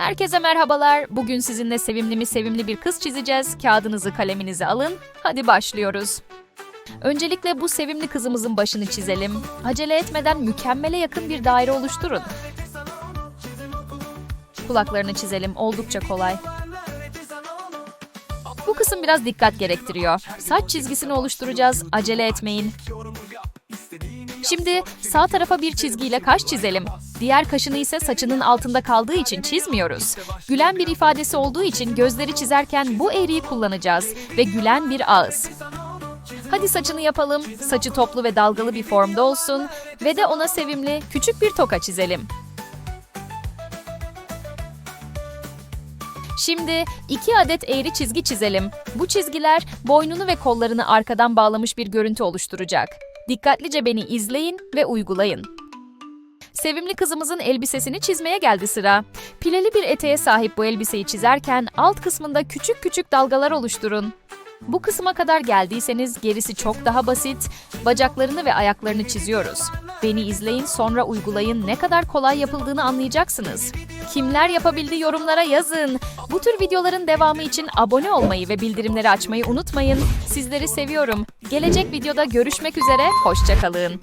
Herkese merhabalar. Bugün sizinle sevimli mi sevimli bir kız çizeceğiz. Kağıdınızı kaleminizi alın. Hadi başlıyoruz. Öncelikle bu sevimli kızımızın başını çizelim. Acele etmeden mükemmele yakın bir daire oluşturun. Kulaklarını çizelim. Oldukça kolay. Bu kısım biraz dikkat gerektiriyor. Saç çizgisini oluşturacağız. Acele etmeyin. Şimdi sağ tarafa bir çizgiyle kaş çizelim. Diğer kaşını ise saçının altında kaldığı için çizmiyoruz. Gülen bir ifadesi olduğu için gözleri çizerken bu eğriyi kullanacağız ve gülen bir ağız. Hadi saçını yapalım. Saçı toplu ve dalgalı bir formda olsun ve de ona sevimli küçük bir toka çizelim. Şimdi iki adet eğri çizgi çizelim. Bu çizgiler boynunu ve kollarını arkadan bağlamış bir görüntü oluşturacak. Dikkatlice beni izleyin ve uygulayın. Sevimli kızımızın elbisesini çizmeye geldi sıra. Pileli bir eteğe sahip bu elbiseyi çizerken alt kısmında küçük küçük dalgalar oluşturun. Bu kısma kadar geldiyseniz gerisi çok daha basit. Bacaklarını ve ayaklarını çiziyoruz. Beni izleyin sonra uygulayın ne kadar kolay yapıldığını anlayacaksınız. Kimler yapabildi yorumlara yazın. Bu tür videoların devamı için abone olmayı ve bildirimleri açmayı unutmayın. Sizleri seviyorum. Gelecek videoda görüşmek üzere, hoşçakalın.